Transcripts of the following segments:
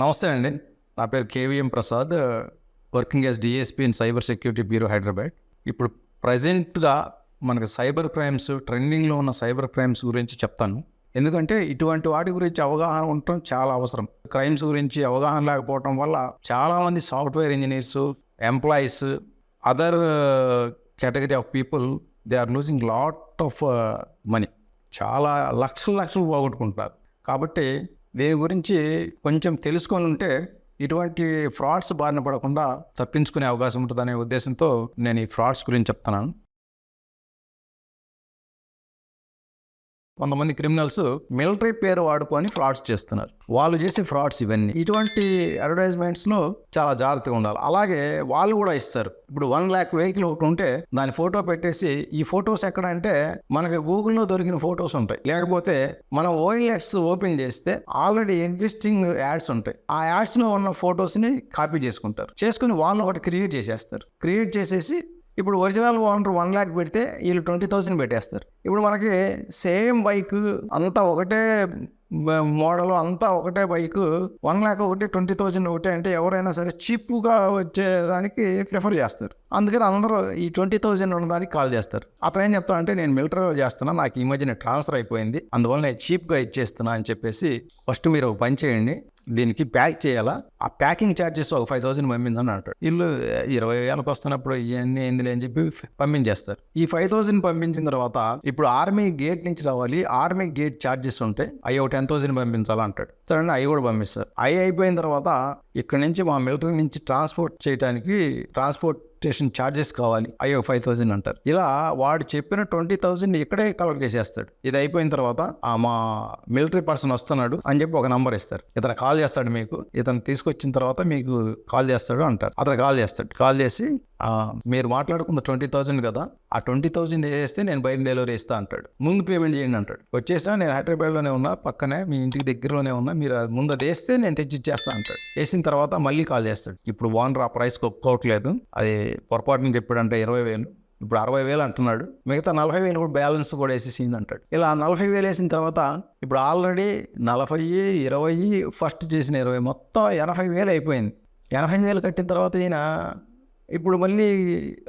నమస్తే అండి. నా పేరు KVM Prasad working as DSP in cyber security bureau Hyderabad. ఇప్పుడు ప్రజెంట్గా మనకు సైబర్ క్రైమ్స్ ట్రెండింగ్లో ఉన్న సైబర్ క్రైమ్స్ గురించి చెప్తాను. ఎందుకంటే ఇటువంటి వాటి గురించి అవగాహన ఉండటం చాలా అవసరం. క్రైమ్స్ గురించి అవగాహన లేకపోవటం వల్ల చాలామంది software engineers employees other category of people they are losing lot of money. చాలా లక్షలు లక్షలు పోగొట్టుకుంటారు కాబట్టి దీని గురించి కొంచెం తెలుసుకొని ఉంటే ఇటువంటి ఫ్రాడ్స్ బారిన పడకుండా తప్పించుకునే అవకాశం ఉంటుందనే ఉద్దేశంతో నేను ఈ ఫ్రాడ్స్ గురించి చెప్తున్నాను. కొంతమంది క్రిమినల్స్ మిలిటరీ పేరు వాడుకొని ఫ్రాడ్స్ చేస్తున్నారు. వాళ్ళు చేసే ఫ్రాడ్స్ ఇవన్నీ. ఇటువంటి అడ్వర్టైజ్మెంట్స్లో చాలా జాగ్రత్తగా ఉండాలి. అలాగే వాళ్ళు కూడా ఇస్తారు. ఇప్పుడు వన్ ల్యాక్ వెహికల్ ఒకటి ఉంటే దాని ఫోటో పెట్టేసి ఈ ఫొటోస్ ఎక్కడ అంటే మనకి గూగుల్లో దొరికిన ఫొటోస్ ఉంటాయి. లేకపోతే మనం ఓఎల్ఎక్స్ ఓపెన్ చేస్తే ఆల్రెడీ ఎగ్జిస్టింగ్ యాడ్స్ ఉంటాయి. ఆ యాడ్స్లో ఉన్న ఫొటోస్ని కాపీ చేసుకుంటారు. చేసుకుని వాళ్ళు ఒకటి క్రియేట్ చేసేస్తారు. క్రియేట్ చేసేసి ఇప్పుడు ఒరిజినల్ ఓనర్ వన్ ల్యాక్ పెడితే వీళ్ళు ట్వంటీ థౌసండ్ పెట్టేస్తారు. ఇప్పుడు మనకి సేమ్ బైక్ అంతా ఒకటే మోడల్ అంతా ఒకటే బైక్ వన్ ల్యాక్ ఒకటి ట్వంటీ థౌజండ్ ఒకటే అంటే ఎవరైనా సరే చీప్గా వచ్చేదానికి ప్రిఫర్ చేస్తారు. అందుకని అందరూ ఈ ట్వంటీ థౌజండ్ ఉన్నదానికి కాల్ చేస్తారు. అతను ఏం చెప్తా అంటే నేను మిలిటరీలో చేస్తున్నా నాకు ఈ మధ్య ట్రాన్స్ఫర్ అయిపోయింది అందువల్ల నేను చీప్గా ఇచ్చేస్తున్నా అని చెప్పేసి ఫస్ట్ మీరు ఒక పని చేయండి. దీనికి ప్యాక్ చేయాలా? ఆ ప్యాకింగ్ ఛార్జెస్ ఒక ఫైవ్ థౌసండ్ పంపించని అంటాడు. వీళ్ళు ఇరవై వేలకు వస్తున్నప్పుడు ఇవన్నీ ఏందిలే అని చెప్పి పంపించేస్తారు. ఈ ఫైవ్ థౌసండ్ పంపించిన తర్వాత ఇప్పుడు ఆర్మీ గేట్ నుంచి రావాలి. ఆర్మీ గేట్ ఛార్జెస్ ఉంటాయి అవి ఒక టెన్ థౌసండ్ పంపించాలా అంటాడు. సరే అవి కూడా పంపిస్తారు. అవి అయిపోయిన తర్వాత ఇక్కడ నుంచి మా మిలిటరీ నుంచి ట్రాన్స్పోర్ట్ చేయడానికి ట్రాన్స్పోర్ట్ స్టేషన్ ఛార్జెస్ కావాలి. అయ్యో ఫైవ్ థౌసండ్ అంటారు. ఇలా వాడు చెప్పిన ట్వంటీ థౌసండ్ ఇక్కడే కలెక్ట్ చేసేస్తాడు. ఇది అయిపోయిన తర్వాత ఆ మా మిలిటరీ పర్సన్ వస్తున్నాడు అని చెప్పి ఒక నంబర్ ఇస్తారు. ఇతను కాల్ చేస్తాడు మీకు. ఇతను తీసుకొచ్చిన తర్వాత మీకు కాల్ చేస్తాడు అంటారు. అతను కాల్ చేస్తాడు. కాల్ చేసి మీరు మాట్లాడుకున్న ట్వంటీ థౌసండ్ కదా ఆ ట్వంటీ థౌసండ్ వేస్తే నేను బైక్ డెలివరీ ఇస్తా అంటాడు. ముందు పేమెంట్ చేయండి అంటాడు. వచ్చేసినా నేను హైదరాబాద్లోనే ఉన్నా పక్కనే మీ ఇంటికి దగ్గరలోనే ఉన్నా మీరు ముందు అది వేస్తే నేను తెచ్చి ఇచ్చేస్తా అంటాడు. వేసిన తర్వాత మళ్ళీ కాల్ చేస్తాడు. ఇప్పుడు ఓనర్ ఆ ప్రైస్కి ఒప్పుకోవట్లేదు. అది పొరపాటుని చెప్పాడంటే ఇరవై వేలు. ఇప్పుడు అరవై వేలు అంటున్నాడు. మిగతా నలభై వేలు కూడా బ్యాలెన్స్ కూడా వేసేసింది అంటాడు. ఇలా నలభై వేలు వేసిన తర్వాత ఇప్పుడు ఆల్రెడీ నలభై ఇరవై ఫస్ట్ చేసిన ఇరవై మొత్తం ఎనభై వేలు అయిపోయింది. ఎనభై వేలు కట్టిన తర్వాత ఈయన ఇప్పుడు మళ్ళీ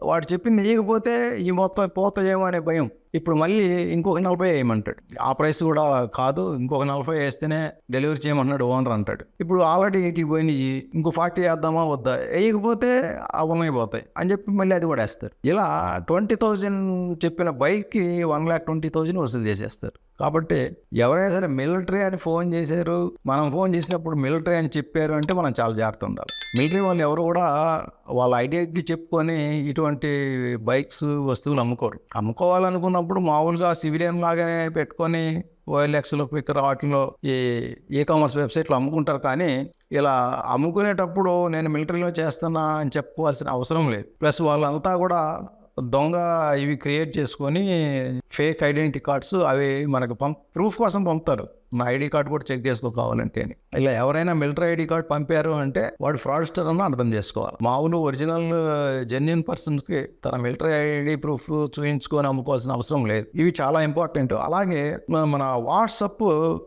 వాడు చెప్పింది వేయకపోతే ఈ మొత్తం పోతాయేమో అనే భయం. ఇప్పుడు మళ్ళీ ఇంకొక నలభై వేయమంటాడు. ఆ ప్రైస్ కూడా కాదు ఇంకొక నలభై వేస్తేనే డెలివరీ చేయమన్నాడు ఓనర్ అంటాడు. ఇప్పుడు ఆల్రెడీ ఎయిటీ పోయినాయి ఇంకో ఫార్టీ వేద్దామా వద్దా? వేయకపోతే అవమైపోతాయి పోతాయి అని చెప్పి మళ్ళీ అది కూడా వేస్తారు. ఇలా ట్వంటీ థౌజండ్ చెప్పిన బైక్కి వన్ ల్యాక్ ట్వంటీ థౌజండ్ వసూలు చేసేస్తారు. కాబట్టి ఎవరైనా సరే మిలిటరీ అని ఫోన్ చేశారు మనం ఫోన్ చేసినప్పుడు మిలిటరీ అని చెప్పారు అంటే మనం చాలా జాగ్రత్త ఉండాలి. మిలిటరీ వాళ్ళు ఎవరు కూడా వాళ్ళ ఐడెంటిటీ చెప్పుకొని ఇటువంటి బైక్స్ వస్తువులు అమ్ముకోరు. అమ్ముకోవాలనుకున్నప్పుడు మామూలుగా సివిలియన్ లాగానే పెట్టుకొని ఓఎల్ఎక్స్లో క్విక్కర్ వాటిలో ఈ ఈ కామర్స్ వెబ్సైట్లో అమ్ముకుంటారు. కానీ ఇలా అమ్ముకునేటప్పుడు నేను మిలిటరీలో చేస్తున్నా అని చెప్పుకోవాల్సిన అవసరం లేదు. ప్లస్ వాళ్ళంతా కూడా దొంగ ఇవి క్రియేట్ చేసుకొని ఫేక్ ఐడెంటిటీ కార్డ్స్ అవి మనకు పంప్ ప్రూఫ్ కోసం పంపుతారు. నా ఐడి కార్డ్ కూడా చెక్ చేసుకో కావాలంటే అని. ఇలా ఎవరైనా మిలిటరీ ఐడి కార్డు పంపారు అంటే వాడు ఫ్రాడ్స్టర్ అని అర్థం చేసుకోవాలి. మామూలు ఒరిజినల్ జెన్యున్ పర్సన్స్కి తన మిలిటరీ ఐడి ప్రూఫ్ చూపించుకొని అమ్ముకోవాల్సిన అవసరం లేదు. ఇవి చాలా ఇంపార్టెంట్. అలాగే మన- వాట్సప్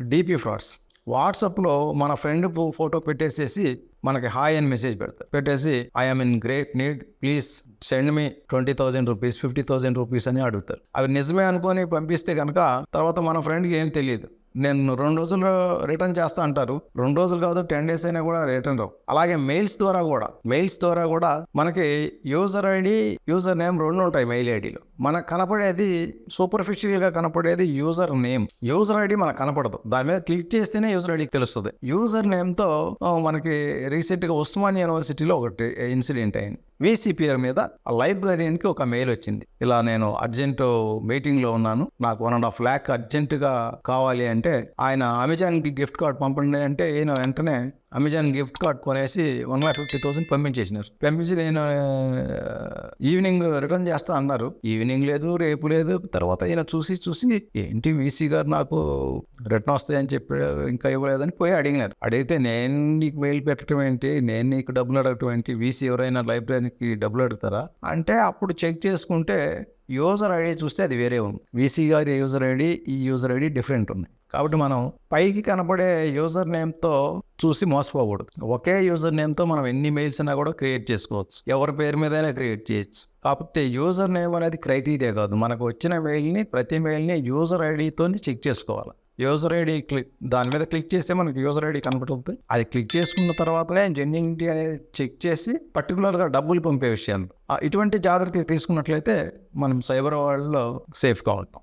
డీపీ ఫ్రాడ్స్. వాట్సాప్లో మన ఫ్రెండ్ ఫోటో పెట్టేసేసి మనకి హాయ్ అని మెసేజ్ పెడతారు పెట్టేసి I'm in great need please send me twenty thousand rupees fifty thousand rupees అని అడుగుతారు. అవి నిజమే అనుకొని పంపిస్తే కనుక తర్వాత మన ఫ్రెండ్కి ఏం తెలియదు. నేను రెండు రోజులు రిటర్న్ చేస్తా అంటారు. రెండు రోజులు కాదు టెన్ డేస్ అయినా కూడా రిటర్న్ రావు. అలాగే మెయిల్స్ ద్వారా కూడా మెయిల్స్ ద్వారా కూడా మనకి యూజర్ ఐడి యూజర్ నేమ్ రెండు ఉంటాయి మెయిల్ ఐడిలో. మనకు కనపడేది సూపర్ఫిషియల్గా కనపడేది యూజర్ నేమ్. యూజర్ ఐడి మనకు కనపడదు. దాని మీద క్లిక్ చేస్తేనే యూజర్ ఐడికి తెలుస్తుంది. యూజర్ నేమ్తో మనకి రీసెంట్గా ఉస్మాన్ యూనివర్సిటీలో ఒకటి ఇన్సిడెంట్ అయింది. వీసీపీఆర్ మీద ఆ లైబ్రరీకి ఒక మెయిల్ వచ్చింది. ఇలా నేను అర్జెంట్ మీటింగ్లో ఉన్నాను. నాకు వన్ అండ్ హాఫ్ ల్యాక్ అర్జెంటుగా కావాలి అంటే ఆయన అమెజాన్కి గిఫ్ట్ కార్డ్ పంపండి అంటే ఈయన వెంటనే అమెజాన్ గిఫ్ట్ కార్డ్ కొనేసి వన్ లాక్ ఫిఫ్టీ థౌసండ్ పంపించేసినారు. పంపించి నేను ఈవినింగ్ రిటర్న్ చేస్తా అన్నారు. ఈవినింగ్ లేదు రేపు లేదు. తర్వాత ఈయన చూసి చూసి ఏంటి వీసీ గారు నాకు రిటర్న్ వస్తాయని చెప్పి ఇంకా ఇవ్వలేదని పోయి అడిగినారు. అడిగితే నేను నీకు మెయిల్ పెట్టడం ఏంటి? నేను నీకు డబ్బులు అడగటం ఏంటి? వీసీ ఎవరైనా లైబ్రరీకి డబ్బులు అడుగుతారా? అంటే అప్పుడు చెక్ చేసుకుంటే యూజర్ ఐడి చూస్తే అది వేరే ఉంది. వీసీ గారి యూజర్ ఐడి ఈ యూజర్ ఐడి డిఫరెంట్ ఉంది. కాబట్టి మనం పైకి కనపడే యూజర్ నేమ్తో చూసి మోసపోకూడదు. ఒకే యూజర్ నేమ్తో మనం ఎన్ని మెయిల్స్ అయినా కూడా క్రియేట్ చేసుకోవచ్చు. ఎవరి పేరు మీదైనా క్రియేట్ చేయొచ్చు. కాకపోతే యూజర్ నేమ్ అనేది క్రైటీరియా కాదు. మనకు వచ్చిన మెయిల్ని ప్రతి మెయిల్ని యూజర్ ఐడితో చెక్ చేసుకోవాలి. యూజర్ ఐడి క్లిక్ దాని మీద క్లిక్ చేస్తే మనకి యూజర్ ఐడి కనబడుతుంది అది క్లిక్ చేసుకున్న తర్వాతనే జెన్యునిటీ అనేది చెక్ చేసి పర్టికులర్గా డబ్బులు పంపే విషయాలు. ఇటువంటి జాగ్రత్తలు తీసుకున్నట్లయితే మనం సైబర్ వరల్డ్లో సేఫ్గా ఉంటాం.